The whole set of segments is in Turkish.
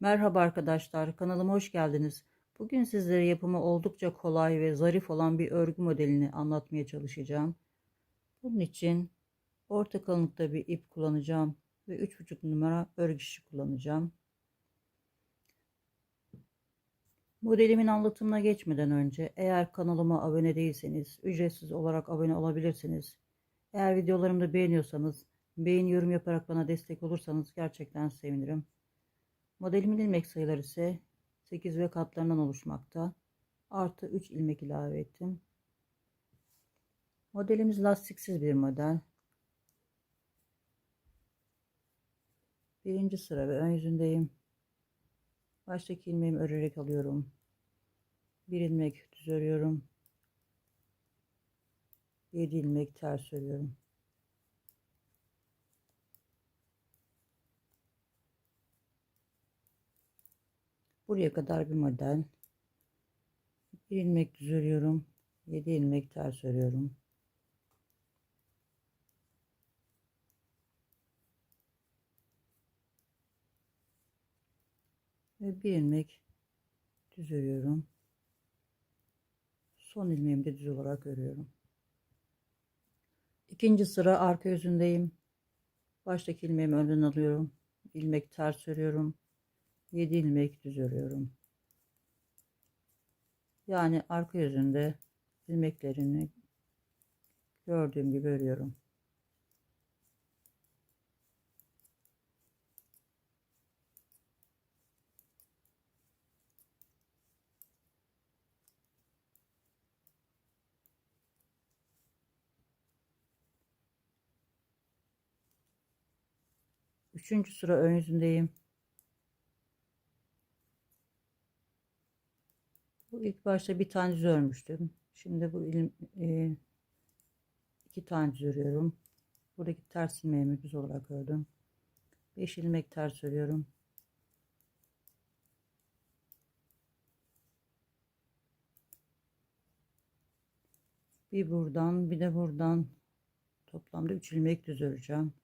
Merhaba arkadaşlar, kanalıma hoş geldiniz. Bugün sizlere yapımı oldukça kolay ve zarif olan bir örgü modelini anlatmaya çalışacağım. Bunun için orta kalınlıkta bir ip kullanacağım ve 3,5 numara örgü şişi kullanacağım. Modelimin anlatımına geçmeden önce eğer kanalıma abone değilseniz ücretsiz olarak abone olabilirsiniz. Eğer videolarımı da beğeniyorsanız beğeni yorum yaparak bana destek olursanız gerçekten sevinirim. Modelimin ilmek sayıları ise 8 ve katlarından oluşmakta. Artı 3 ilmek ilave ettim. Modelimiz lastiksiz bir model. Birinci sıra ve ön yüzündeyim. Baştaki ilmeğimi örerek alıyorum. Bir ilmek düz örüyorum. 7 ilmek ters örüyorum. Buraya kadar bir model. Bir ilmek düz örüyorum. 7 ilmek ters örüyorum. Ve bir ilmek düz örüyorum. Son ilmeğimi de düz olarak örüyorum. İkinci sıra arka yüzündeyim. Baştaki ilmeğimi önden alıyorum. ilmek ters örüyorum. 7 ilmek düz örüyorum. Yani arka yüzünde ilmeklerini gördüğüm gibi örüyorum. Üçüncü sıra ön yüzündeyim. İlk başta bir tane düz örmüştüm. Şimdi bu ilim, e, iki tane düz örüyorum. Buradaki ters ilmeğimi düz olarak ördüm. 5 ilmek ters örüyorum. Bir buradan bir de buradan toplamda 3 ilmek düz öreceğim.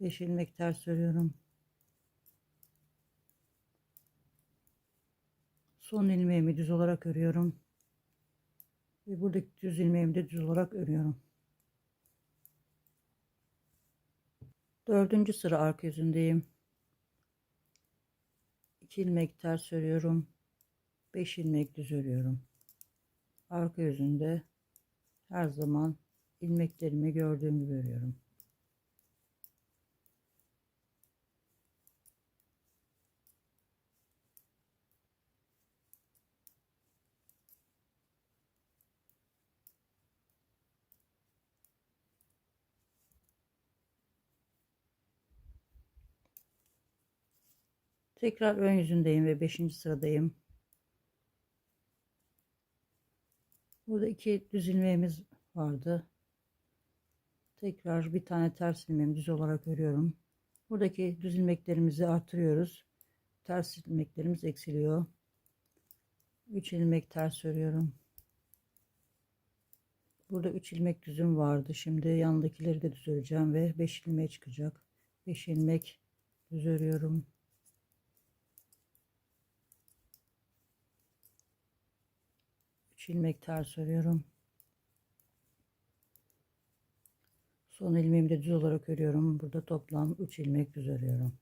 5 ilmek ters örüyorum. Son ilmeğimi düz olarak örüyorum. Ve buradaki düz ilmeğimi de düz olarak örüyorum. Dördüncü sıra arka yüzündeyim. 2 ilmek ters örüyorum. 5 ilmek düz örüyorum. Arka yüzünde her zaman ilmeklerimi gördüğüm gibi örüyorum. Tekrar ön yüzündeyim ve 5. sıradayım. Burada iki düz ilmeğimiz vardı. Tekrar bir tane ters ilmeğimi düz olarak örüyorum. Buradaki düz ilmeklerimizi artırıyoruz. Ters ilmeklerimiz eksiliyor. 3 ilmek ters örüyorum. Burada 3 ilmek düzüm vardı. Şimdi yandakileri de düz öreceğim ve 5 ilmeğe çıkacak. 5 ilmek düz örüyorum. 3 ilmek ters örüyorum. Son ilmeğimi de düz olarak örüyorum. Burada toplam 3 ilmek düz örüyorum.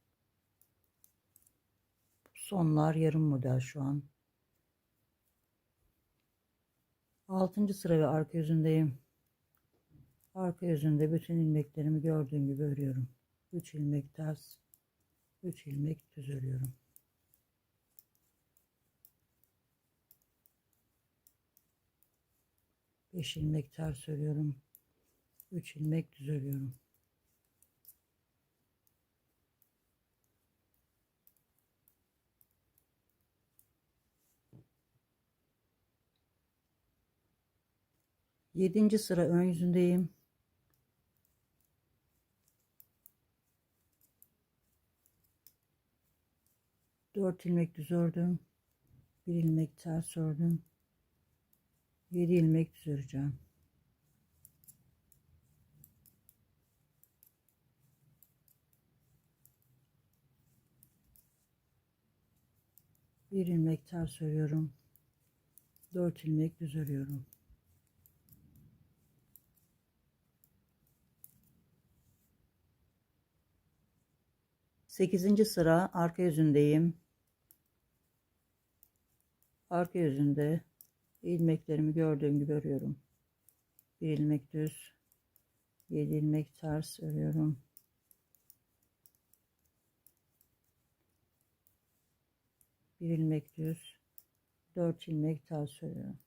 Sonlar yarım model şu an. 6. sıra ve arka yüzündeyim. Arka yüzünde bütün ilmeklerimi gördüğüm gibi örüyorum. 3 ilmek ters, 3 ilmek düz örüyorum. 5 ilmek ters örüyorum. 3 ilmek düz örüyorum. Yedinci sıra ön yüzündeyim. Dört ilmek düz ördüm. Bir ilmek ters ördüm. 7 ilmek düz öreceğim. Bir ilmek ters örüyorum. 4 ilmek düz örüyorum. Sekizinci sıra arka yüzündeyim. Arka yüzünde ilmeklerimi gördüğüm gibi örüyorum. Bir ilmek düz, 7 ilmek ters örüyorum. Bir ilmek düz, 4 ilmek ters örüyorum.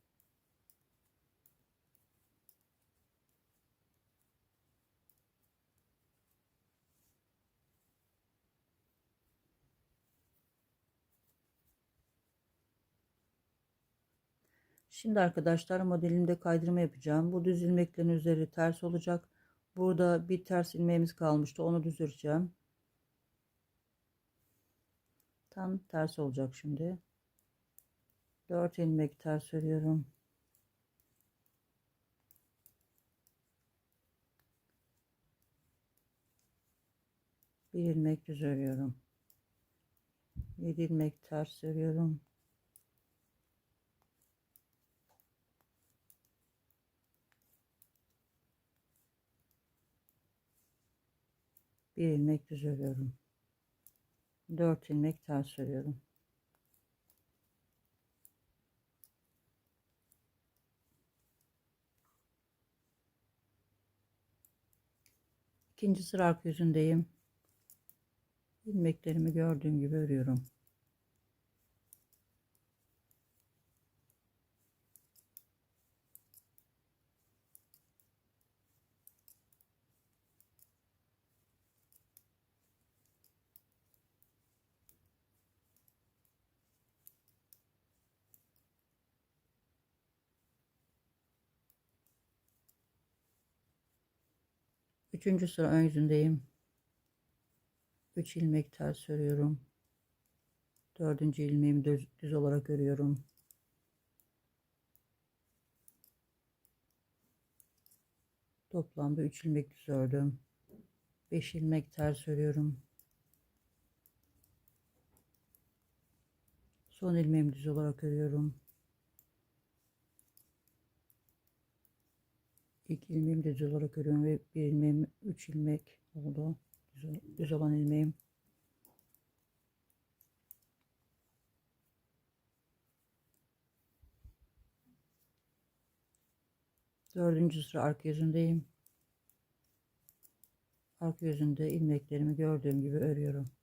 Şimdi arkadaşlar modelimde kaydırma yapacağım. Bu düz ilmeklerin üzeri ters olacak. Burada bir ters ilmeğimiz kalmıştı. Onu düz öreceğim. Tam ters olacak şimdi. 4 ilmek ters örüyorum. Bir ilmek düz örüyorum. 7 ilmek ters örüyorum. Bir ilmek düz örüyorum. 4 ilmek ters örüyorum. İkinci sıra arka yüzündeyim. İlmeklerimi gördüğüm gibi örüyorum. Üçüncü sıra ön yüzündeyim. 3 ilmek ters örüyorum. Dördüncü ilmeğimi düz, düz olarak örüyorum. Toplamda 3 ilmek düz ördüm. 5 ilmek ters örüyorum. Son ilmeğimi düz olarak örüyorum. İlk ilmeğimi de düz olarak örüyorum ve bir ilmeğim 3 ilmek oldu. Düz, düz olan ilmeğim. Dördüncü sıra arka yüzündeyim. Arka yüzünde ilmeklerimi gördüğüm gibi örüyorum.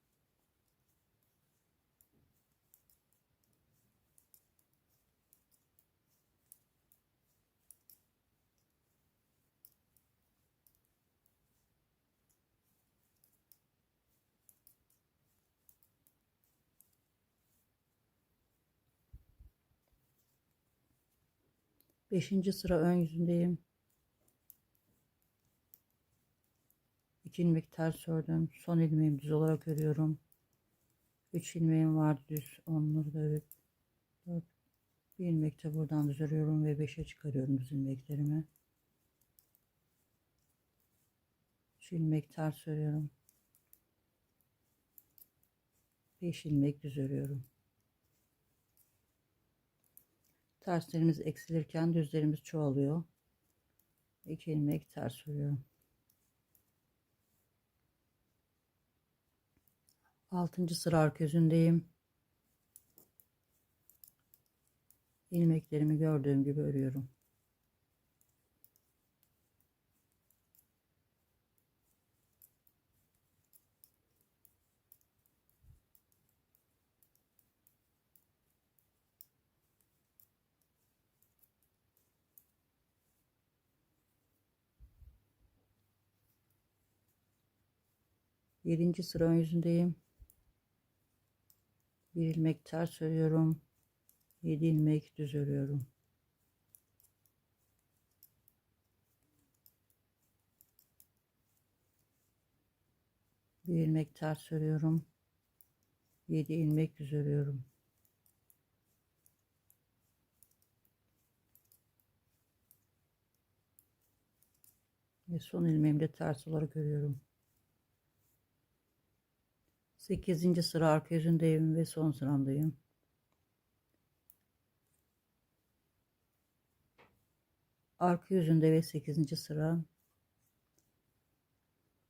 Beşinci sıra ön yüzündeyim. İki ilmek ters ördüm. Son ilmeğimi düz olarak örüyorum. Üç ilmeğim vardı düz. Onları da örüp dört, bir ilmek de buradan düz örüyorum ve beşe çıkarıyorum düz ilmeklerimi. Üç ilmek ters örüyorum. Beş ilmek düz örüyorum. Terslerimiz eksilirken düzlerimiz çoğalıyor. 2 ilmek ters örüyorum. Altıncı sıra arka yüzündeyim. İlmeklerimi gördüğüm gibi örüyorum. Yedinci sıra ön yüzündeyim. Bir ilmek ters örüyorum. 7 ilmek düz örüyorum. Bir ilmek ters örüyorum. 7 ilmek düz örüyorum. Ve son ilmeğimi de ters olarak örüyorum. 8. sıra arka yüzündeyim ve son sıramdayım. Arka yüzünde ve 8. sıra.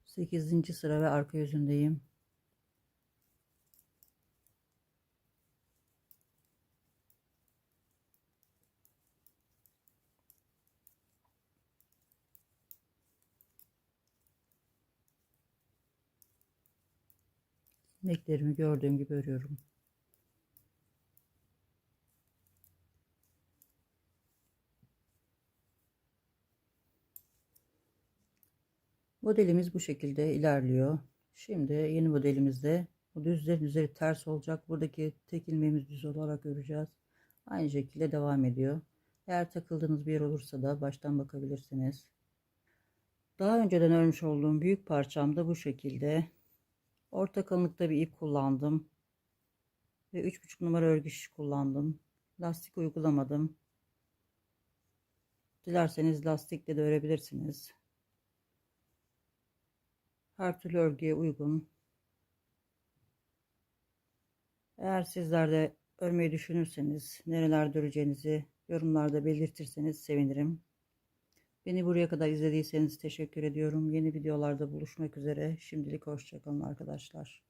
8. sıra ve arka yüzündeyim. İlmeklerimi gördüğüm gibi örüyorum. Modelimiz bu şekilde ilerliyor. Şimdi yeni modelimizde bu düzlerin üzeri ters olacak. Buradaki tek ilmeğimiz düz olarak öreceğiz. Aynı şekilde devam ediyor. Eğer takıldığınız bir yer olursa da baştan bakabilirsiniz. Daha önceden örmüş olduğum büyük parçamda bu şekilde orta kalınlıkta bir ip kullandım. Ve 3,5 numara örgü şiş kullandım. Lastik uygulamadım. Dilerseniz lastikle de örebilirsiniz. Her türlü örgüye uygun. Eğer sizler de örmeyi düşünürseniz, nerelerde öreceğinizi yorumlarda belirtirseniz sevinirim. Beni buraya kadar izlediyseniz teşekkür ediyorum. Yeni videolarda buluşmak üzere. Şimdilik hoşçakalın arkadaşlar.